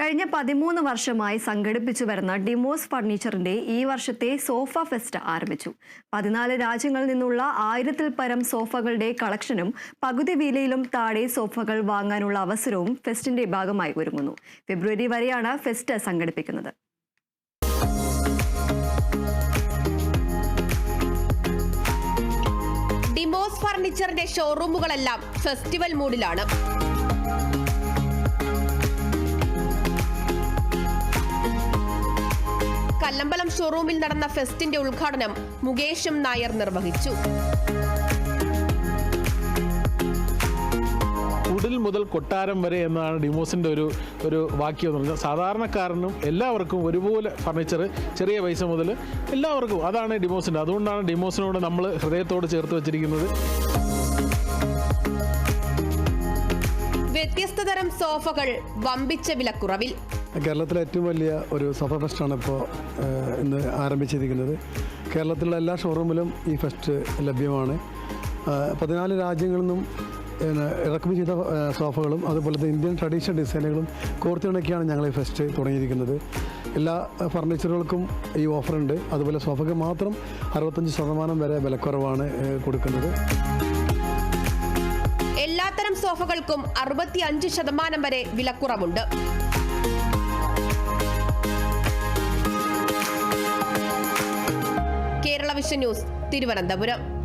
കഴിഞ്ഞ പതിമൂന്ന് വർഷമായി സംഘടിപ്പിച്ചു വരുന്ന ഡിമോസ് ഫർണിച്ചറിന്റെ ഈ വർഷത്തെ സോഫ ഫെസ്റ്റ് ആരംഭിച്ചു. പതിനാല് രാജ്യങ്ങളിൽ നിന്നുള്ള ആയിരത്തിൽ പരം സോഫകളുടെ കളക്ഷനും പകുതി വിലയിലും താഴെ സോഫകൾ വാങ്ങാനുള്ള അവസരവും ഫെസ്റ്റിന്റെ ഭാഗമായി ഒരുങ്ങുന്നു. ഫെബ്രുവരി വരെയാണ് ഫെസ്റ്റ് സംഘടിപ്പിക്കുന്നത്. ഡിമോസ് ഫർണിച്ചറിന്റെ ഷോറൂമുകളെല്ലാം ഫെസ്റ്റിവൽ മൂഡിലാണ്. കല്ലമ്പലം ഷോറൂമിൽ നടന്ന ഫെസ്റ്റിന്റെ ഉദ്ഘാടനം മുകേഷും നായർ നിർവഹിച്ചു. കുടിൽ മുതൽ കൊട്ടാരം വരെ എന്നാണ് ഡിമോസിന്റെ ഒരു ഒരു വാക്യം എന്ന് പറഞ്ഞാൽ സാധാരണക്കാരനും എല്ലാവർക്കും ഒരുപോലെ ഫർണിച്ചർ ചെറിയ പൈസ മുതൽ എല്ലാവർക്കും അതാണ് ഡിമോസിന്റെ അതുകൊണ്ടാണ് ഡിമോസിനോട് നമ്മൾ ഹൃദയത്തോട് ചേർത്ത് വെച്ചിരിക്കുന്നത്. വ്യത്യസ്ത തരം സോഫകൾ വമ്പിച്ച വിലക്കുറവിൽ. കേരളത്തിലെ ഏറ്റവും വലിയ ഒരു സഫ ഫെസ്റ്റാണ് ഇപ്പോൾ ഇന്ന് ആരംഭിച്ചിരിക്കുന്നത്. കേരളത്തിലുള്ള എല്ലാ ഷോറൂമിലും ഈ ഫെസ്റ്റ് ലഭ്യമാണ്. പതിനാല് രാജ്യങ്ങളിൽ നിന്നും ഇറക്കുമതി ചെയ്ത സോഫകളും അതുപോലെ തന്നെ ഇന്ത്യൻ ട്രഡീഷണൽ ഡിസൈനുകളും കോർത്തിണക്കിയാണ് ഞങ്ങൾ ഈ ഫെസ്റ്റ് തുടങ്ങിയിരിക്കുന്നത്. എല്ലാ ഫർണിച്ചറുകൾക്കും ഈ ഓഫറുണ്ട് അതുപോലെ സോഫയ്ക്ക് മാത്രം അറുപത്തഞ്ച് ശതമാനം വരെ വിലക്കുറവാണ് കൊടുക്കുന്നത്. എല്ലാത്തരം സോഫകൾക്കും അറുപത്തി അഞ്ച് ശതമാനം വരെ വിലക്കുറവുണ്ട്. Vision news Thiruvananthapuram